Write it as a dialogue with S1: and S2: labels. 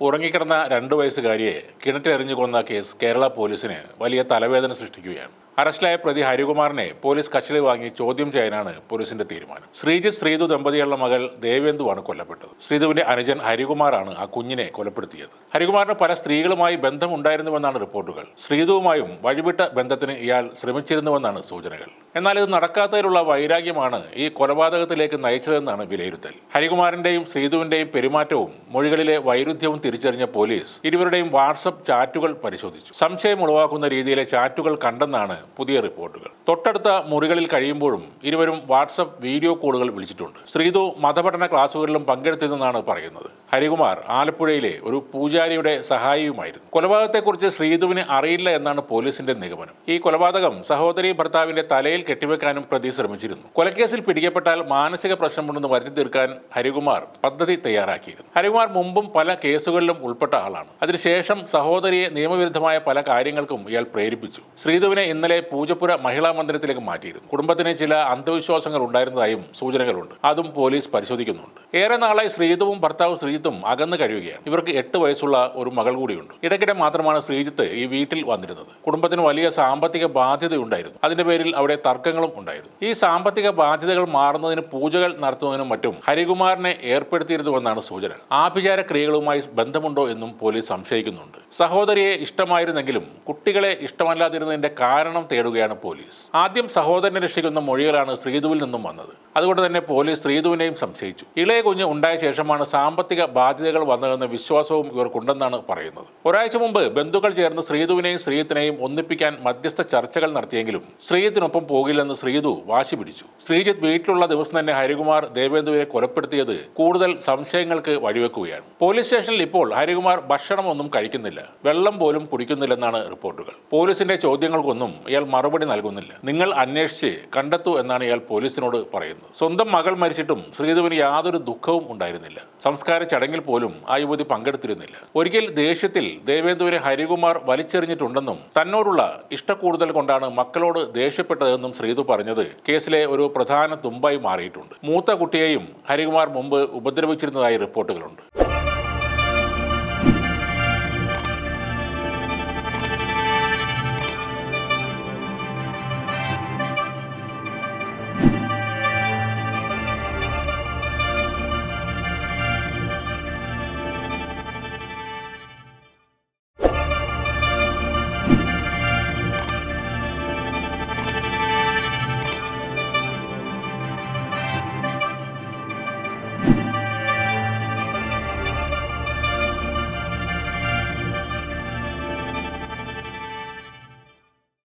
S1: ഉറങ്ങിക്കിടന്ന രണ്ട് വയസ്സുകാരിയെ കിണറ്റിലെറിഞ്ഞു കൊന്ന കേസ് കേരള പോലീസിന് വലിയ തലവേദന സൃഷ്ടിക്കുകയാണ്. അറസ്റ്റിലായ പ്രതി ഹരികുമാറിനെ പോലീസ് കസ്റ്റഡി വാങ്ങി ചോദ്യം ചെയ്യാനാണ് പോലീസിന്റെ തീരുമാനം. ശ്രീജിത്ത് ശ്രീതു ദമ്പതികളുടെ മകൾ ദേവേന്ദുവാണ് കൊല്ലപ്പെട്ടത്. ശ്രീതുവിന്റെ അനുജൻ ഹരികുമാറാണ് ആ കുഞ്ഞിനെ കൊലപ്പെടുത്തിയത്. ഹരികുമാറിന് പല സ്ത്രീകളുമായി ബന്ധമുണ്ടായിരുന്നുവെന്നാണ് റിപ്പോർട്ടുകൾ. ശ്രീതുവുമായും വഴിവിട്ട ബന്ധത്തിന് ഇയാൾ ശ്രമിച്ചിരുന്നുവെന്നാണ് സൂചനകൾ. എന്നാൽ ഇത് നടക്കാത്തതിലുള്ള വൈരാഗ്യമാണ് ഈ കൊലപാതകത്തിലേക്ക് നയിച്ചതെന്നാണ് വിലയിരുത്തൽ. ഹരികുമാറിന്റെയും ശ്രീതുവിന്റെയും പെരുമാറ്റവും മൊഴികളിലെ വൈരുദ്ധ്യവും തിരിച്ചറിഞ്ഞ പോലീസ് ഇരുവരുടെയും വാട്സപ്പ് ചാറ്റുകൾ പരിശോധിച്ചു. സംശയം ഉളവാക്കുന്ന രീതിയിലെ ചാറ്റുകൾ കണ്ടെന്നാണ് പുതിയ റിപ്പോർട്ടുകൾ. തൊട്ടടുത്ത മുറികളിൽ കഴിയുമ്പോഴും ഇരുവരും വാട്സപ്പ് വീഡിയോ കോളുകൾ വിളിച്ചിട്ടുണ്ട്. ശ്രീതു മതപഠന ക്ലാസുകളിലും പങ്കെടുത്തിരുന്നെന്നാണ് പറയുന്നത്. ഹരികുമാർ ആലപ്പുഴയിലെ ഒരു പൂജാരിയുടെ സഹായിയുമായിരുന്നു. കൊലപാതകത്തെക്കുറിച്ച് ശ്രീതുവിന് അറിയില്ല എന്നാണ് പോലീസിന്റെ നിഗമനം. ഈ കൊലപാതകം സഹോദരി ഭർത്താവിന്റെ തലയിൽ കെട്ടിവെക്കാനും പ്രതി ശ്രമിച്ചിരുന്നു. കൊലക്കേസിൽ പിടിക്കപ്പെട്ടാൽ മാനസിക പ്രശ്നമുണ്ടെന്ന് വരുത്തി തീർക്കാൻ ഹരികുമാർ പദ്ധതി തയ്യാറാക്കിയിരുന്നു. ഹരികുമാർ മുമ്പും പല കേസുകളിലും ഉൾപ്പെട്ട ആളാണ്. അതിനുശേഷം സഹോദരിയെ നിയമവിരുദ്ധമായ പല കാര്യങ്ങൾക്കും ഇയാൾ പ്രേരിപ്പിച്ചു. ശ്രീധുവിനെ ഇന്നലെ പൂജപ്പുര മഹിളാ മന്ദിരത്തിലേക്ക് മാറ്റിയിരുന്നു. കുടുംബത്തിന് ചില അന്ധവിശ്വാസങ്ങൾ ഉണ്ടായിരുന്നതായും സൂചനകളുണ്ട്. അതും പോലീസ് പരിശോധിക്കുന്നുണ്ട്. ഏറെ നാളായി ശ്രീജിത്തും ഭർത്താവ് ശ്രീജിത്തും അകന്നു കഴിയുകയാണ്. ഇവർക്ക് എട്ട് വയസ്സുള്ള ഒരു മകൾ കൂടിയുണ്ട്. ഇടയ്ക്കിടെ മാത്രമാണ് ശ്രീജിത്ത് ഈ വീട്ടിൽ വന്നിരുന്നത്. കുടുംബത്തിന് വലിയ സാമ്പത്തിക ബാധ്യതയുണ്ടായിരുന്നു. അതിന്റെ പേരിൽ അവിടെ തർക്കങ്ങളും ഉണ്ടായിരുന്നു. ഈ സാമ്പത്തിക ബാധ്യതകൾ മാറുന്നതിന് പൂജകൾ നടത്തുന്നതിനും മറ്റും ഹരികുമാറിനെ ഏർപ്പെടുത്തിയിരുന്നുവെന്നാണ് സൂചന. ആഭിചാര ക്രിയകളുമായി ബന്ധമുണ്ടോ എന്നും പോലീസ് സംശയിക്കുന്നുണ്ട്. സഹോദരിയെ ഇഷ്ടമായിരുന്നെങ്കിലും കുട്ടികളെ ഇഷ്ടമല്ലാതിരുന്നതിന്റെ കാരണം തേടുകയാണ് പോലീസ്. ആദ്യം സഹോദരനെ രക്ഷിക്കുന്ന മൊഴികളാണ് ശ്രീധുവിൽ നിന്നും വന്നത്. അതുകൊണ്ട് തന്നെ പോലീസ് ശ്രീധുവിനെയും സംശയിച്ചു. ഇളയ കുഞ്ഞ് ഉണ്ടായ ശേഷമാണ് സാമ്പത്തിക ബാധ്യതകൾ വന്നതെന്ന വിശ്വാസവും ഇവർക്കുണ്ടെന്നാണ് പറയുന്നത്. ഒരാഴ്ച മുമ്പ് ബന്ധുക്കൾ ചേർന്ന് ശ്രീധുവിനെയും ശ്രീജിത്തിനെയും ഒന്നിപ്പിക്കാൻ മധ്യസ്ഥ ചർച്ചകൾ നടത്തിയെങ്കിലും ശ്രീജിത്തിനൊപ്പം പോകില്ലെന്ന് ശ്രീധു വാശി പിടിച്ചു. ശ്രീജിത്ത് വീട്ടിലുള്ള ദിവസം തന്നെ ഹരികുമാർ ദേവേന്ദുവിനെ കൊലപ്പെടുത്തിയത് കൂടുതൽ സംശയങ്ങൾക്ക് വഴിവെക്കുകയാണ്. പോലീസ് സ്റ്റേഷനിൽ ഇപ്പോൾ ഹരികുമാർ ഭക്ഷണമൊന്നും കഴിക്കുന്നില്ല. വെള്ളം പോലും കുടിക്കുന്നില്ലെന്നാണ് റിപ്പോർട്ടുകൾ. പോലീസിന്റെ ചോദ്യങ്ങൾക്കൊന്നും ഇയാൾ മറുപടി നൽകുന്നില്ല. നിങ്ങൾ അന്വേഷിച്ച് കണ്ടെത്തൂ എന്നാണ് ഇയാൾ പോലീസിനോട് പറയുന്നത്. സ്വന്തം മകൾ മരിച്ചിട്ടും ശ്രീധുവിന് യാതൊരു ദുഃഖവും ഉണ്ടായിരുന്നില്ല. സംസ്കാര ചടങ്ങിൽ പോലും ആ യുവതി പങ്കെടുത്തിരുന്നില്ല. ഒരിക്കൽ ദേഷ്യത്തിൽ ദേവേന്ദുവിനെ ഹരികുമാർ വലിച്ചെറിഞ്ഞിട്ടുണ്ടെന്നും തന്നോടുള്ള ഇഷ്ടക്കൂടുതൽ കൊണ്ടാണ് മക്കളോട് ദേഷ്യപ്പെട്ടതെന്നും ശ്രീധു പറഞ്ഞത് കേസിലെ ഒരു പ്രധാന തുമ്പായി മാറിയിട്ടുണ്ട്. മൂത്ത കുട്ടിയെയും ഹരികുമാർ മുമ്പ് ഉപദ്രവിച്ചിരുന്നതായി റിപ്പോർട്ടുകളുണ്ട്.